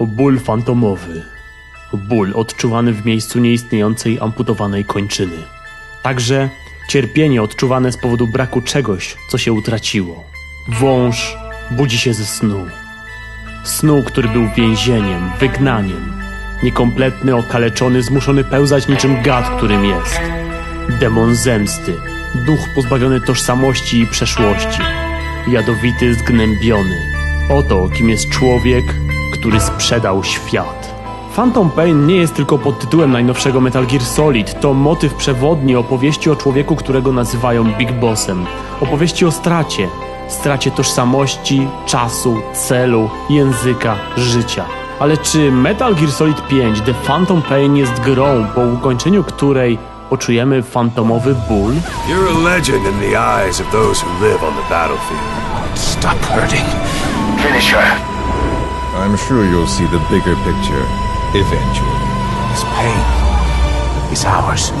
Ból fantomowy. Ból odczuwany w miejscu nieistniejącej amputowanej kończyny. Także cierpienie odczuwane z powodu braku czegoś, co się utraciło. Wąż budzi się ze snu. Snu, który był więzieniem, wygnaniem. Niekompletny, okaleczony, zmuszony pełzać niczym gad, którym jest. Demon zemsty. Duch pozbawiony tożsamości i przeszłości. Jadowity, zgnębiony. Oto kim jest człowiek, który sprzedał świat. Phantom Pain nie jest tylko podtytułem najnowszego Metal Gear Solid. To motyw przewodni opowieści o człowieku, którego nazywają Big Bossem. Opowieści o stracie. Stracie tożsamości, czasu, celu, języka, życia. Ale czy Metal Gear Solid 5 The Phantom Pain jest grą, po ukończeniu której poczujemy fantomowy ból? You're a legend in the eyes of those who live on the battlefield. Stop hurting. Finish her. I'm sure you'll see the bigger picture eventually. This pain is ours,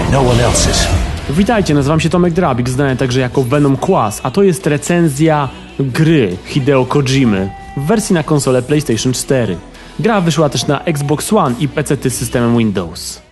and no one else's. Witajcie, nazywam się Tomek Drabik, znany także jako Venom Quas, a to jest recenzja gry Hideo Kojimy w wersji na konsolę PlayStation 4. Gra wyszła też na Xbox One i PC z systemem Windows.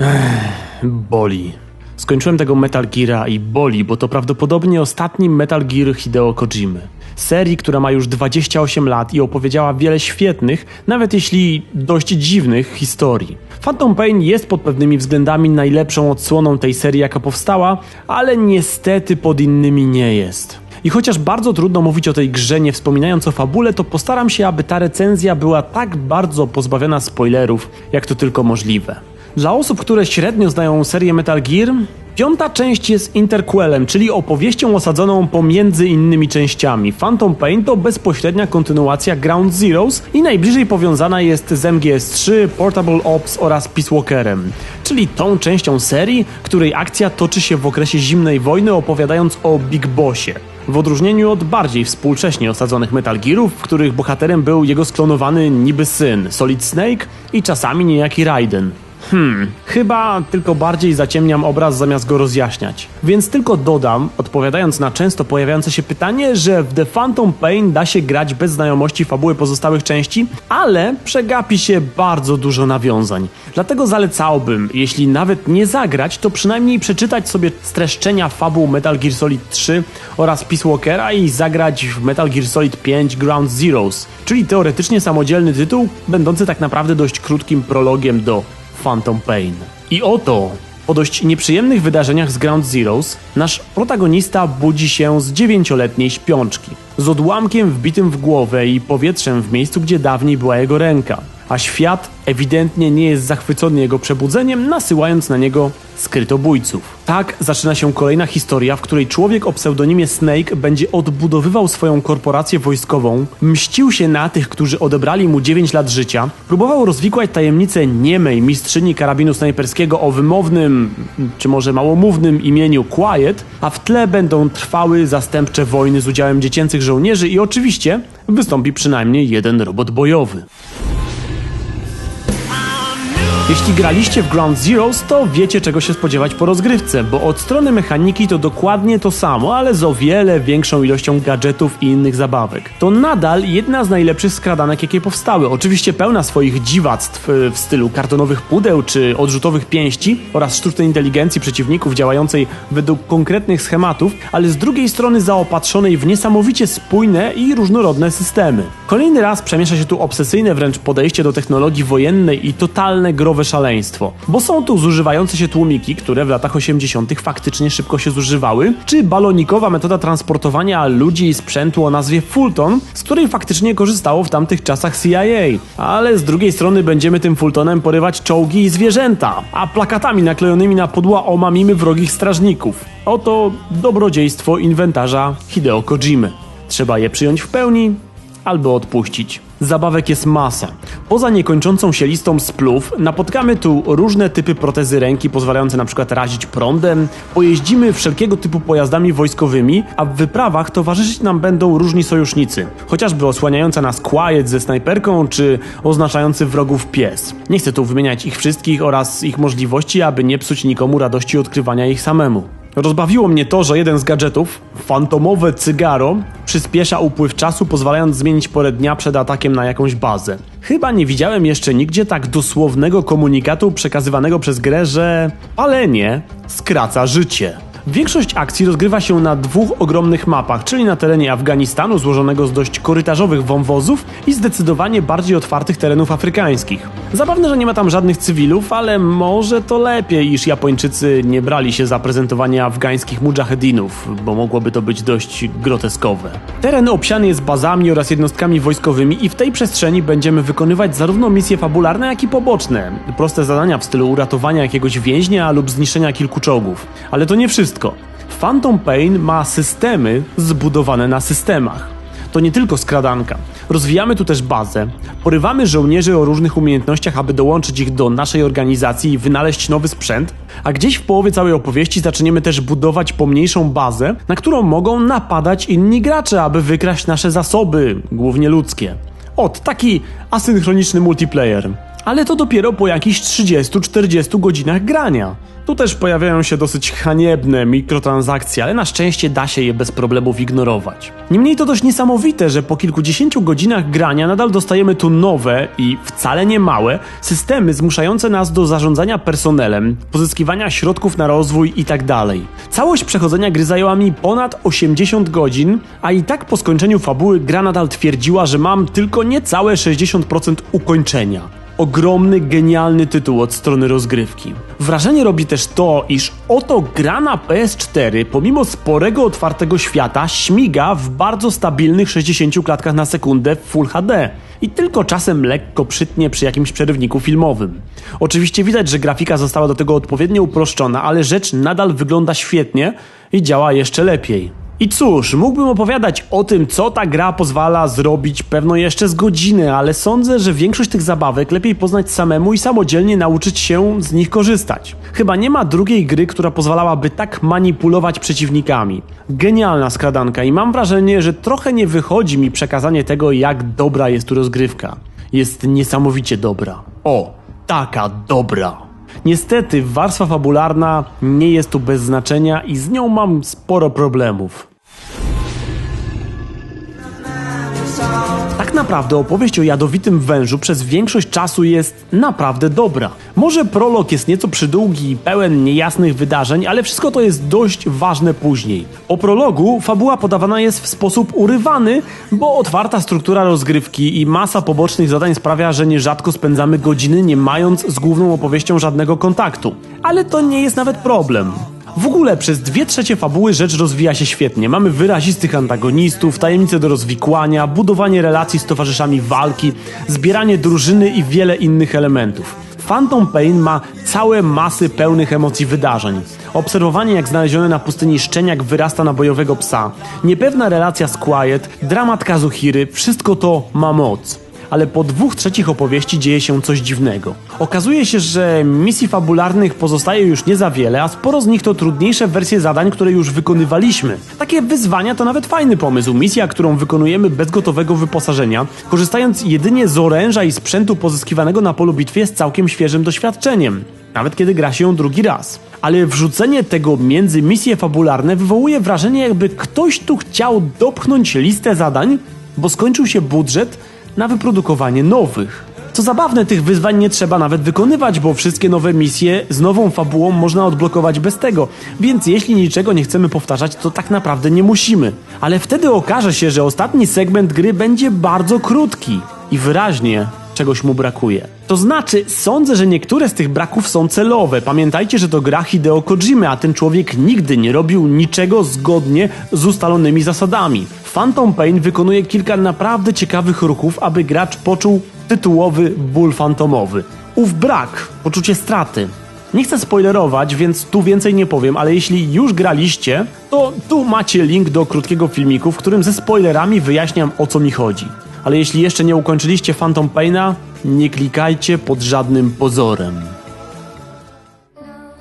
Ech, boli. Skończyłem tego Metal Geara i boli, bo to prawdopodobnie ostatni Metal Gear Hideo Kojimy. Serii, która ma już 28 lat i opowiedziała wiele świetnych, nawet jeśli dość dziwnych historii. Phantom Pain jest pod pewnymi względami najlepszą odsłoną tej serii, jaka powstała, ale niestety pod innymi nie jest. I chociaż bardzo trudno mówić o tej grze nie wspominając o fabule, to postaram się, aby ta recenzja była tak bardzo pozbawiona spoilerów, jak to tylko możliwe. Dla osób, które średnio znają serię Metal Gear, piąta część jest interquelem, czyli opowieścią osadzoną pomiędzy innymi częściami. Phantom Pain to bezpośrednia kontynuacja Ground Zeroes i najbliżej powiązana jest z MGS3, Portable Ops oraz Peace Walkerem, czyli tą częścią serii, której akcja toczy się w okresie zimnej wojny opowiadając o Big Bossie. W odróżnieniu od bardziej współcześnie osadzonych Metal Gearów, w których bohaterem był jego sklonowany niby syn, Solid Snake i czasami niejaki Raiden. Hmm, chyba tylko bardziej zaciemniam obraz zamiast go rozjaśniać. Więc tylko dodam, odpowiadając na często pojawiające się pytanie, że w The Phantom Pain da się grać bez znajomości fabuły pozostałych części, ale przegapi się bardzo dużo nawiązań. Dlatego zalecałbym, jeśli nawet nie zagrać, to przynajmniej przeczytać sobie streszczenia fabuł Metal Gear Solid 3 oraz Peace Walkera i zagrać w Metal Gear Solid 5 Ground Zeroes, czyli teoretycznie samodzielny tytuł, będący tak naprawdę dość krótkim prologiem do Phantom Pain. I oto, po dość nieprzyjemnych wydarzeniach z Ground Zeroes, nasz protagonista budzi się z dziewięcioletniej śpiączki. Z odłamkiem wbitym w głowę i powietrzem w miejscu, gdzie dawniej była jego ręka. A świat ewidentnie nie jest zachwycony jego przebudzeniem, nasyłając na niego skrytobójców. Tak zaczyna się kolejna historia, w której człowiek o pseudonimie Snake będzie odbudowywał swoją korporację wojskową, mścił się na tych, którzy odebrali mu 9 lat życia, próbował rozwikłać tajemnicę niemej mistrzyni karabinu snajperskiego o wymownym, czy może małomównym imieniu Quiet, a w tle będą trwały zastępcze wojny z udziałem dziecięcych żołnierzy i oczywiście wystąpi przynajmniej jeden robot bojowy. Jeśli graliście w Ground Zeroes, to wiecie czego się spodziewać po rozgrywce, bo od strony mechaniki to dokładnie to samo, ale z o wiele większą ilością gadżetów i innych zabawek. To nadal jedna z najlepszych skradanek, jakie powstały. Oczywiście pełna swoich dziwactw y, w stylu kartonowych pudeł czy odrzutowych pięści oraz sztucznej inteligencji przeciwników działającej według konkretnych schematów, ale z drugiej strony zaopatrzonej w niesamowicie spójne i różnorodne systemy. Kolejny raz przemiesza się tu obsesyjne wręcz podejście do technologii wojennej i totalne growe szaleństwo, bo są tu zużywające się tłumiki, które w latach 80. faktycznie szybko się zużywały, czy balonikowa metoda transportowania ludzi i sprzętu o nazwie Fulton, z której faktycznie korzystało w tamtych czasach CIA. Ale z drugiej strony będziemy tym Fultonem porywać czołgi i zwierzęta, a plakatami naklejonymi na pudła omamimy wrogich strażników. Oto dobrodziejstwo inwentarza Hideo Kojimy. Trzeba je przyjąć w pełni albo odpuścić. Zabawek jest masa. Poza niekończącą się listą splów, napotkamy tu różne typy protezy ręki pozwalające na przykład razić prądem, pojeździmy wszelkiego typu pojazdami wojskowymi, a w wyprawach towarzyszyć nam będą różni sojusznicy, chociażby osłaniająca nas Quiet ze snajperką, czy oznaczający wrogów pies. Nie chcę tu wymieniać ich wszystkich oraz ich możliwości, aby nie psuć nikomu radości odkrywania ich samemu. Rozbawiło mnie to, że jeden z gadżetów, fantomowe cygaro, przyspiesza upływ czasu, pozwalając zmienić porę dnia przed atakiem na jakąś bazę. Chyba nie widziałem jeszcze nigdzie tak dosłownego komunikatu przekazywanego przez grę, że palenie skraca życie. Większość akcji rozgrywa się na dwóch ogromnych mapach, czyli na terenie Afganistanu złożonego z dość korytarzowych wąwozów i zdecydowanie bardziej otwartych terenów afrykańskich. Zabawne, że nie ma tam żadnych cywilów, ale może to lepiej, iż Japończycy nie brali się za prezentowanie afgańskich mujahedinów, bo mogłoby to być dość groteskowe. Teren obsiany jest bazami oraz jednostkami wojskowymi i w tej przestrzeni będziemy wykonywać zarówno misje fabularne, jak i poboczne. Proste zadania w stylu uratowania jakiegoś więźnia lub zniszczenia kilku czołgów. Ale to nie wszystko. Phantom Pain ma systemy zbudowane na systemach. To nie tylko skradanka. Rozwijamy tu też bazę, porywamy żołnierzy o różnych umiejętnościach, aby dołączyć ich do naszej organizacji i wynaleźć nowy sprzęt, a gdzieś w połowie całej opowieści zaczniemy też budować pomniejszą bazę, na którą mogą napadać inni gracze, aby wykraść nasze zasoby, głównie ludzkie. Ot, taki asynchroniczny multiplayer. Ale to dopiero po jakichś 30-40 godzinach grania. Tu też pojawiają się dosyć haniebne mikrotransakcje, ale na szczęście da się je bez problemów ignorować. Niemniej to dość niesamowite, że po kilkudziesięciu godzinach grania nadal dostajemy tu nowe i wcale nie małe systemy zmuszające nas do zarządzania personelem, pozyskiwania środków na rozwój itd. Całość przechodzenia gry zajęła mi ponad 80 godzin, a i tak po skończeniu fabuły gra nadal twierdziła, że mam tylko niecałe 60% ukończenia. Ogromny, genialny tytuł od strony rozgrywki. Wrażenie robi też to, iż oto gra na PS4, pomimo sporego otwartego świata, śmiga w bardzo stabilnych 60 klatkach na sekundę w Full HD. I tylko czasem lekko przytnie przy jakimś przerywniku filmowym. Oczywiście widać, że grafika została do tego odpowiednio uproszczona, ale rzecz nadal wygląda świetnie i działa jeszcze lepiej. I cóż, mógłbym opowiadać o tym, co ta gra pozwala zrobić pewno jeszcze z godziny, ale sądzę, że większość tych zabawek lepiej poznać samemu i samodzielnie nauczyć się z nich korzystać. Chyba nie ma drugiej gry, która pozwalałaby tak manipulować przeciwnikami. Genialna skradanka i mam wrażenie, że trochę nie wychodzi mi przekazanie tego, jak dobra jest tu rozgrywka. Jest niesamowicie dobra. O, taka dobra. Niestety, warstwa fabularna nie jest tu bez znaczenia i z nią mam sporo problemów. Tak naprawdę opowieść o jadowitym wężu przez większość czasu jest naprawdę dobra. Może prolog jest nieco przydługi i pełen niejasnych wydarzeń, ale wszystko to jest dość ważne później. Po prologu fabuła podawana jest w sposób urywany, bo otwarta struktura rozgrywki i masa pobocznych zadań sprawia, że nierzadko spędzamy godziny nie mając z główną opowieścią żadnego kontaktu. Ale to nie jest nawet problem. W ogóle przez dwie trzecie fabuły rzecz rozwija się świetnie. Mamy wyrazistych antagonistów, tajemnice do rozwikłania, budowanie relacji z towarzyszami walki, zbieranie drużyny i wiele innych elementów. Phantom Pain ma całe masy pełnych emocji wydarzeń. Obserwowanie jak znaleziony na pustyni szczeniak wyrasta na bojowego psa, niepewna relacja z Quiet, dramat Kazuhiry, wszystko to ma moc ale po dwóch trzecich opowieści dzieje się coś dziwnego. Okazuje się, że misji fabularnych pozostaje już nie za wiele, a sporo z nich to trudniejsze wersje zadań, które już wykonywaliśmy. Takie wyzwania to nawet fajny pomysł. Misja, którą wykonujemy bez gotowego wyposażenia, korzystając jedynie z oręża i sprzętu pozyskiwanego na polu bitwy jest całkiem świeżym doświadczeniem. Nawet kiedy gra się drugi raz. Ale wrzucenie tego między misje fabularne wywołuje wrażenie, jakby ktoś tu chciał dopchnąć listę zadań, bo skończył się budżet na wyprodukowanie nowych. Co zabawne, tych wyzwań nie trzeba nawet wykonywać, bo wszystkie nowe misje z nową fabułą można odblokować bez tego. Więc jeśli niczego nie chcemy powtarzać, to tak naprawdę nie musimy. Ale wtedy okaże się, że ostatni segment gry będzie bardzo krótki i wyraźnie czegoś mu brakuje. To znaczy, sądzę, że niektóre z tych braków są celowe. Pamiętajcie, że to gra Hideo Kojimy, a ten człowiek nigdy nie robił niczego zgodnie z ustalonymi zasadami. Phantom Pain wykonuje kilka naprawdę ciekawych ruchów, aby gracz poczuł tytułowy ból fantomowy. Ów brak, poczucie straty, nie chcę spoilerować, więc tu więcej nie powiem, ale jeśli już graliście, to tu macie link do krótkiego filmiku, w którym ze spoilerami wyjaśniam o co mi chodzi. Ale jeśli jeszcze nie ukończyliście Phantom Paina, nie klikajcie pod żadnym pozorem.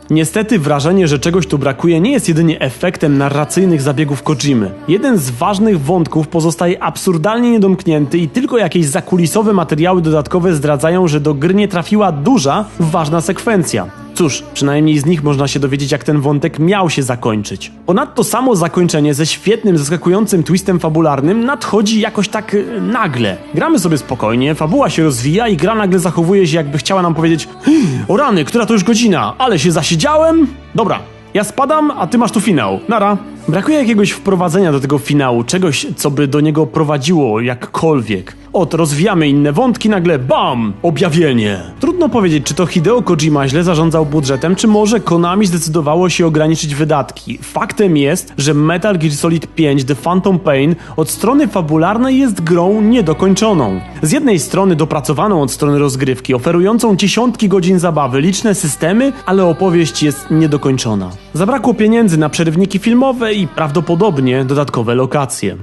Niestety wrażenie, że czegoś tu brakuje nie jest jedynie efektem narracyjnych zabiegów Kojimy. Jeden z ważnych wątków pozostaje absurdalnie niedomknięty i tylko jakieś zakulisowe materiały dodatkowe zdradzają, że do gry nie trafiła duża, ważna sekwencja. Cóż, przynajmniej z nich można się dowiedzieć, jak ten wątek miał się zakończyć. Ponadto samo zakończenie ze świetnym, zaskakującym twistem fabularnym nadchodzi jakoś tak e, nagle. Gramy sobie spokojnie, fabuła się rozwija i gra nagle zachowuje się, jakby chciała nam powiedzieć: "Hmm, O rany, która to już godzina, ale się zasiedziałem? Dobra, ja spadam, a ty masz tu finał. Nara. Brakuje jakiegoś wprowadzenia do tego finału, czegoś, co by do niego prowadziło jakkolwiek. Ot, rozwijamy inne wątki, nagle BAM! Objawienie! Trudno powiedzieć, czy to Hideo Kojima źle zarządzał budżetem, czy może Konami zdecydowało się ograniczyć wydatki. Faktem jest, że Metal Gear Solid 5 The Phantom Pain od strony fabularnej jest grą niedokończoną. Z jednej strony dopracowaną od strony rozgrywki, oferującą dziesiątki godzin zabawy, liczne systemy, ale opowieść jest niedokończona. Zabrakło pieniędzy na przerywniki filmowe i prawdopodobnie dodatkowe lokacje.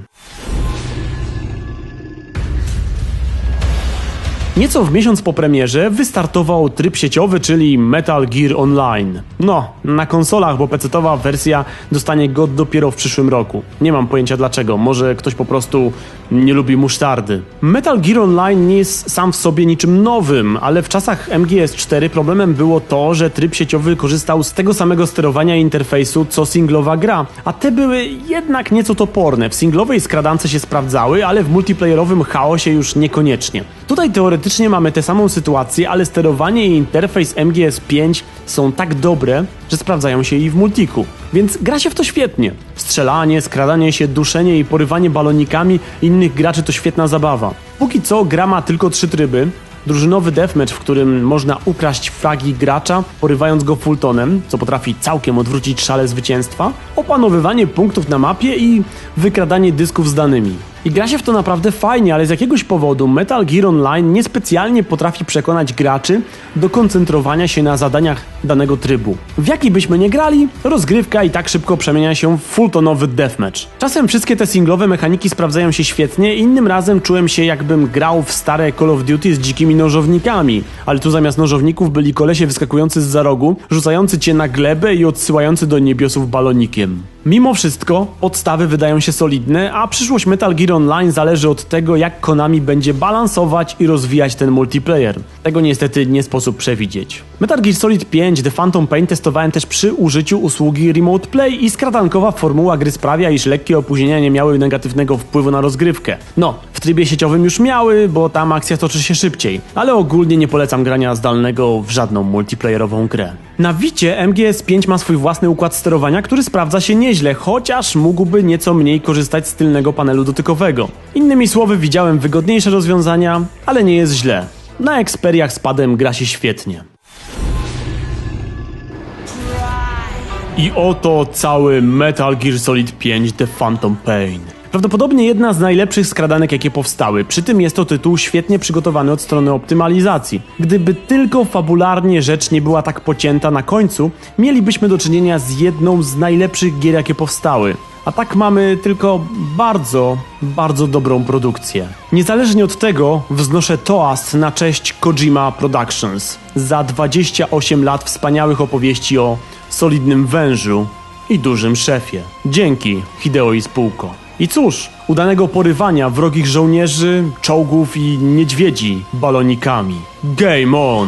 Nieco w miesiąc po premierze wystartował tryb sieciowy, czyli Metal Gear Online. No, na konsolach, bo PC-towa wersja dostanie go dopiero w przyszłym roku. Nie mam pojęcia dlaczego, może ktoś po prostu nie lubi musztardy. Metal Gear Online nie jest sam w sobie niczym nowym, ale w czasach MGS4 problemem było to, że tryb sieciowy korzystał z tego samego sterowania interfejsu co singlowa gra, a te były jednak nieco toporne. W singlowej skradance się sprawdzały, ale w multiplayerowym chaosie już niekoniecznie. Tutaj teoretycznie mamy tę samą sytuację, ale sterowanie i interfejs MGS5 są tak dobre, że sprawdzają się i w multiku. Więc gra się w to świetnie. Strzelanie, skradanie się, duszenie i porywanie balonikami innych graczy to świetna zabawa. Póki co gra ma tylko trzy tryby, drużynowy deathmatch, w którym można ukraść fragi gracza, porywając go fulltonem, co potrafi całkiem odwrócić szale zwycięstwa, opanowywanie punktów na mapie i wykradanie dysków z danymi. I gra się w to naprawdę fajnie, ale z jakiegoś powodu Metal Gear Online niespecjalnie potrafi przekonać graczy do koncentrowania się na zadaniach danego trybu. W jaki byśmy nie grali, rozgrywka i tak szybko przemienia się w fulltonowy deathmatch. Czasem wszystkie te singlowe mechaniki sprawdzają się świetnie, innym razem czułem się jakbym grał w stare Call of Duty z dzikimi nożownikami, ale tu zamiast nożowników byli kolesie wyskakujący z za rogu, rzucający cię na glebę i odsyłający do niebiosów balonikiem. Mimo wszystko podstawy wydają się solidne, a przyszłość Metal Gear Online zależy od tego, jak Konami będzie balansować i rozwijać ten multiplayer. Tego niestety nie sposób przewidzieć. Metal Gear Solid 5 The Phantom Pain testowałem też przy użyciu usługi Remote Play i skradankowa formuła gry sprawia, iż lekkie opóźnienia nie miały negatywnego wpływu na rozgrywkę. No, w trybie sieciowym już miały, bo tam akcja toczy się szybciej, ale ogólnie nie polecam grania zdalnego w żadną multiplayerową grę. Na Wicie MGS5 ma swój własny układ sterowania, który sprawdza się nieźle, chociaż mógłby nieco mniej korzystać z tylnego panelu dotykowego. Innymi słowy, widziałem wygodniejsze rozwiązania, ale nie jest źle. Na Xperiach z padem gra się świetnie. I oto cały Metal Gear Solid 5 The Phantom Pain. Prawdopodobnie jedna z najlepszych skradanek, jakie powstały. Przy tym jest to tytuł świetnie przygotowany od strony optymalizacji. Gdyby tylko fabularnie rzecz nie była tak pocięta na końcu, mielibyśmy do czynienia z jedną z najlepszych gier, jakie powstały. A tak mamy tylko bardzo, bardzo dobrą produkcję. Niezależnie od tego wznoszę toast na cześć Kojima Productions za 28 lat wspaniałych opowieści o solidnym wężu i dużym szefie. Dzięki Hideo i spółko. I cóż, udanego porywania wrogich żołnierzy, czołgów i niedźwiedzi balonikami. Game on!